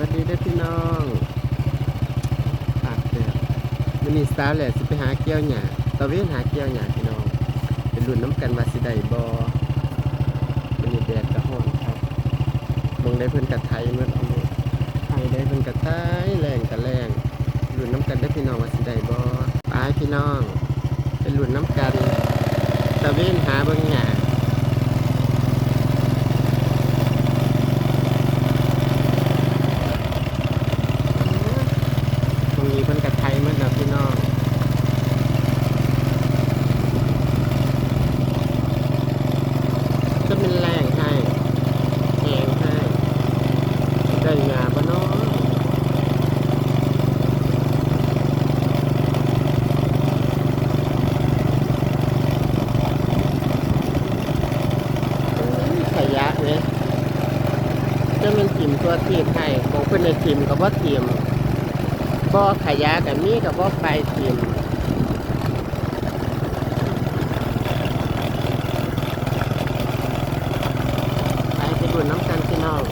วัสดีเด้อพี่น้องปากเดือดมันนี่สาวแหละสิไปหาเกี้ยวหยาตะเวนหาเกี้ยวหยาพี่น้อง เป็นรุ่นน้ำกันว่าสิได้บ่มันนี่แดดกระห้อนครับมองได้เพิ่นกระไทยเมื่อเอามือไทยได้เพิ่นกระไทยแรงกระแรงรุ่นน้ำกันได้พี่น้องว่าสิได้บ่ไปพี่น้อง เป็นรุ่นน้ำกันตะเวนหาเบิ่งหยา ตรงนี้เพิ่นกับไทยเหมื่อนกับพี่น้อง ก็เป็นแรงให้แหงให้ได้งาบ่เนาะเอ้ยขยะเนี่ยจะ เป็นทิมตัวทีมให้ของเพิ่นในทีมกับว่าทีมบ่ขยะกับมีกับบ่อไปทิมไปไปดูน้ำกันพี่น้อง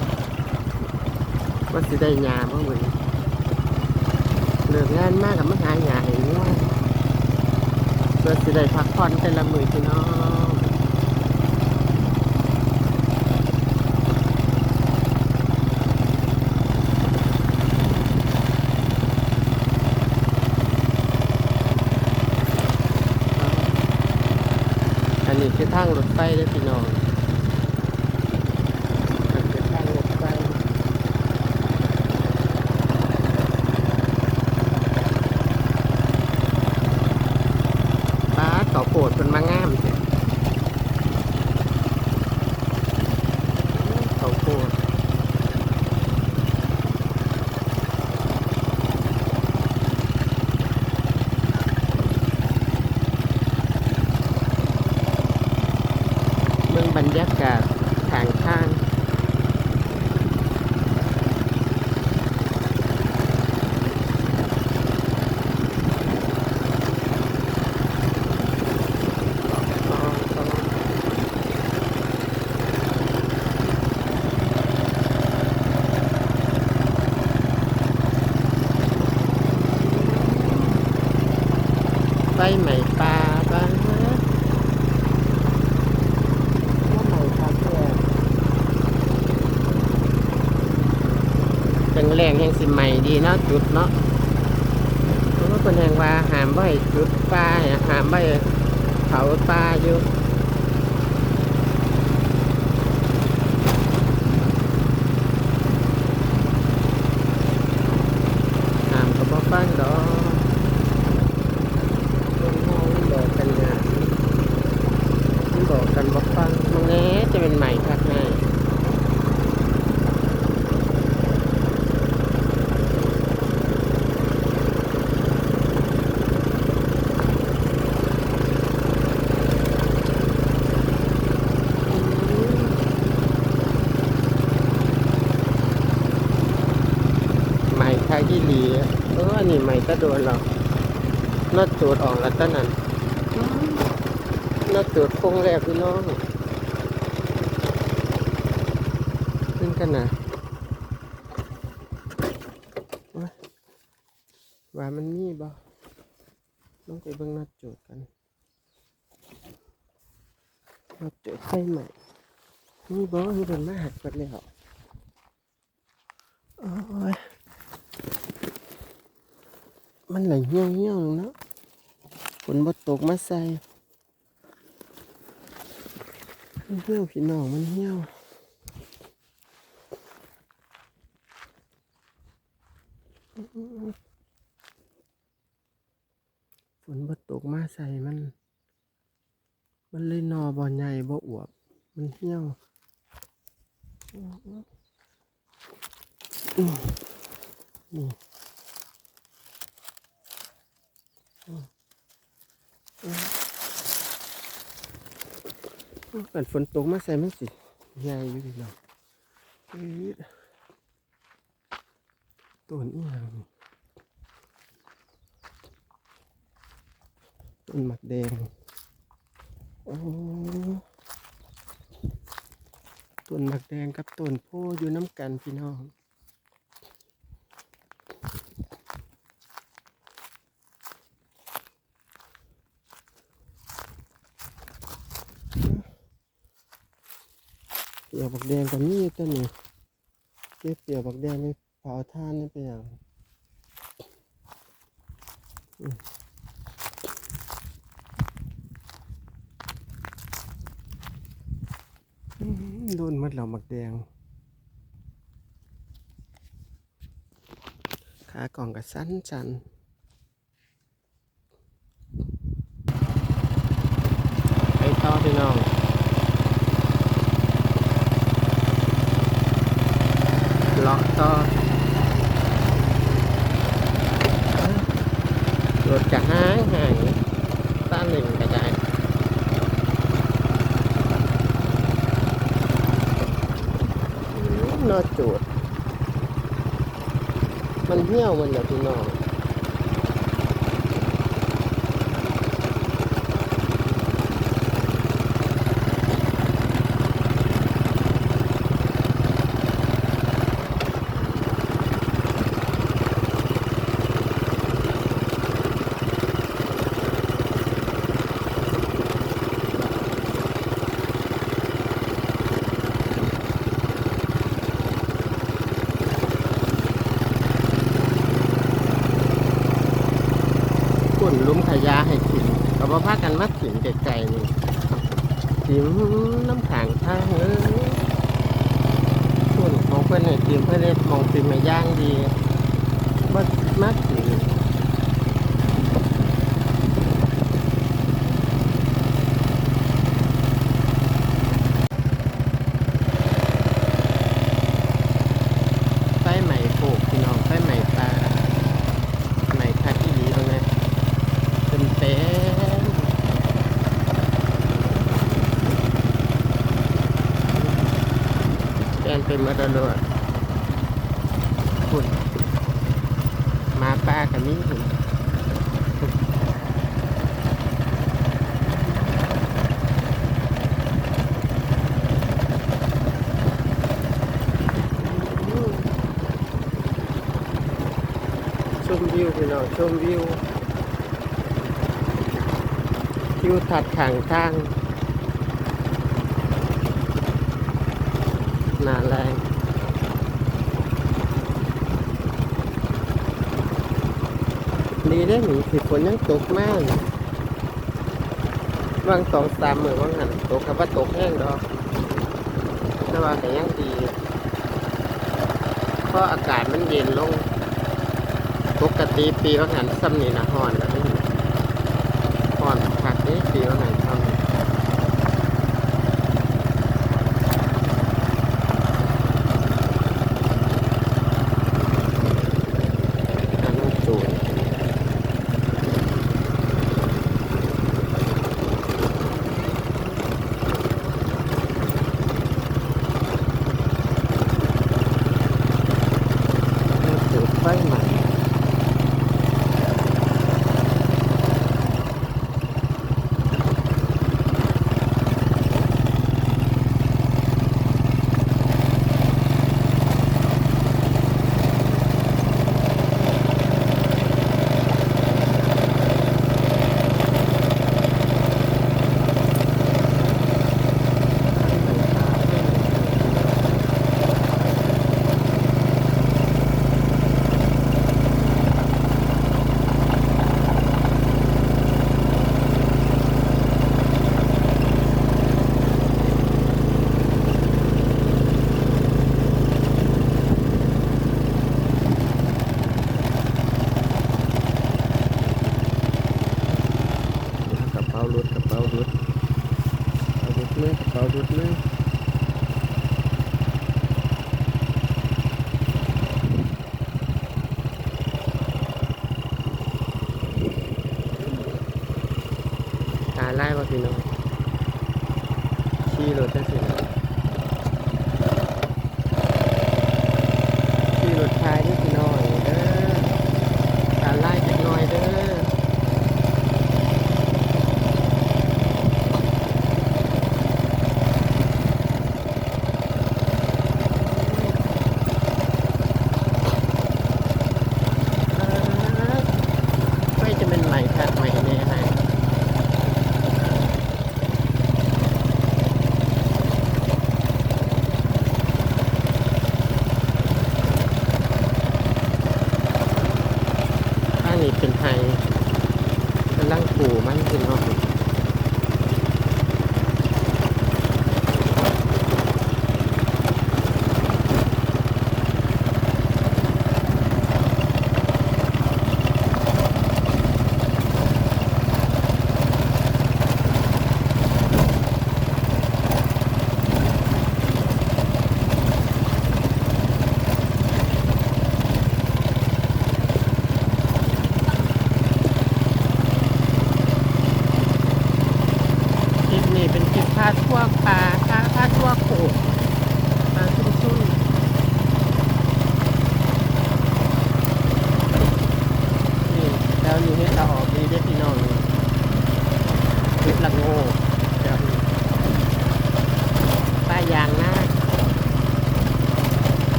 ว่าสิได้ยาบ่เหมือนเลิกงานมากกับมาหายาให้ง่วงเพื่อสิได้พักผ่อนแต่ละมือพี่น้องอันนี้คือ ทางรถไฟเด้พี่น้องเป็นคือทางรถไฟป้าต่อโปรดเป็นมางามเจ้ต่อโปรดเมืองบรรยากาศทางข้าง ไฟใหม่ปลาบ้างว่าใหมปลาแก่เป็นแรงแห่งสิใหม่ดีเนาะจุดเนาะเพราะว่าเป็นแห่งว่าหามไว้จุดปลาหามไว้เผาปลาอยู่หามก็บ่ฟังดอก คนเฮามันบอกกันงานมันบอกกันบอกฟังมังแง่จะเป็นใหม่คักให้ใหม่คักที่หลีอะเอออันนี้ใหม่ตะ โดนหรอกนอดตูดออกแล้วตอนนั้นนอดตูดโค้งแรกพี่น้องขึ้นกันนะว่ามันมีบ่ต้องไปเบิ่งนอดจูดกันนอดจูดไฟใหม่มีบ่มีเป็นมาหักกันแล้วโอ้ย มันไหลเหี่ยวเหี่ยวเนาะฝนบ่ตกมาใส่มันเหี่ยวพี่น้องมันเหี่ยวฝนบ่ตกมาใส่มัน มันเลยหนอบ่ใหญ่บ่อวบ มันเหี่ยวอืมนี่ กันฝนตกมาใส่มันสิใหญ่อยู่พี่น้องต้นอีหยังต้นหมักแดงโอ้ต้นหมักแดงกับต้นโพอยู่น้ำกันพี่น้อง บักแดงก็มีตัวนี้เก็บเกี่ยวบักแดงไม่เผาท่านนี่เป็นอย่างอืมอืมโดนหมัดเราบักแดง ขากล่องกับสั้นจันไปต่อพี่น้อง ล็อกต่อรถจะห่างห่างต้านหนึ่งกระจายนอจูด มันเหี่ยวมันเหรอพี่น้องฝุ่นลุ้มขยะให้กินก็บ่พากันมากินไกลๆนี่กินน้ำขางทางเอ้ยฝุ่นของเพื่อนให้กินเพื่อนมองเป็นมาย่างดีบ่มากิน ไฟใหม่โขกพี่น้องไฟใหม่ตาใหม่คัดที่ดีตรงนี้เต็มเต็มแกนเป็นมาตลอดคุณมาป้ากับนี่คุณชมวิวพี่น้องชมวิววิวถัดขางทาง หนาแรงดีได้หนิสิฝนยังตกมากบางสองสามมือว่างหันตกครับว่าตกแห้งดอกแต่ว่าแต่ยังดีเพราะอากาศมันเย็นลง ปกติปีว่างหันซ้ำนี่นะฮ้อนนี่ฮ้อนคักนี่ปีว่างหันซ้ำนี่อันนั้นสูง จุดไฟใหม่กระเป๋ารถกระเป๋ารถเอารถเนื้อกระเป๋ารถเนื้อตา ไล่มาพี่น้องขี่รถได้สินะ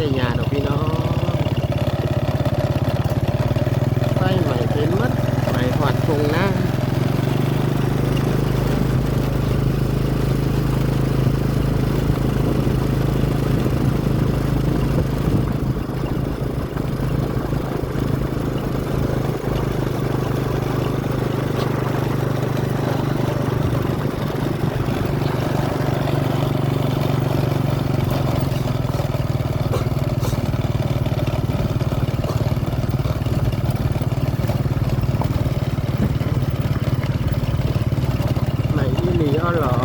đến nhà đâu พี่น้อง Oh, all.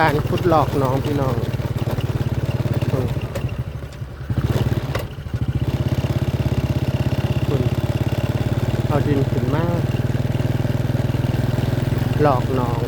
การคุดหลอกน้องพี่น้องคุณเอาดินขึ้นมาหลอกน้อง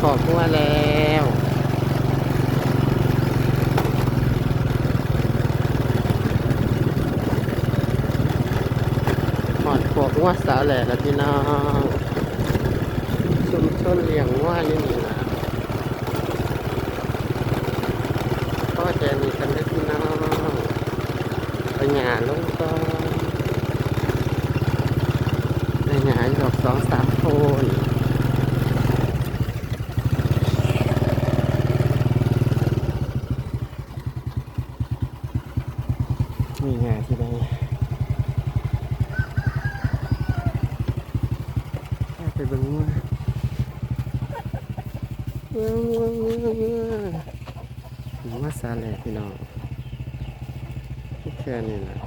ขอดขอบหัวแล้วหอดพวกว่าสาแหล่แล้วพี่น้องชุมชนเลี้ยงว่านี่นี่นะก็จะมีกันได้พี่น้องไปหยาลงก่อนไปหยาดอกสองสามคนมีงานที่ไหน ไปเบิ่งว่าว้าวว้าวว้าวว้าวผมว่า ซาเลยพี่น้องแค่นี้นะ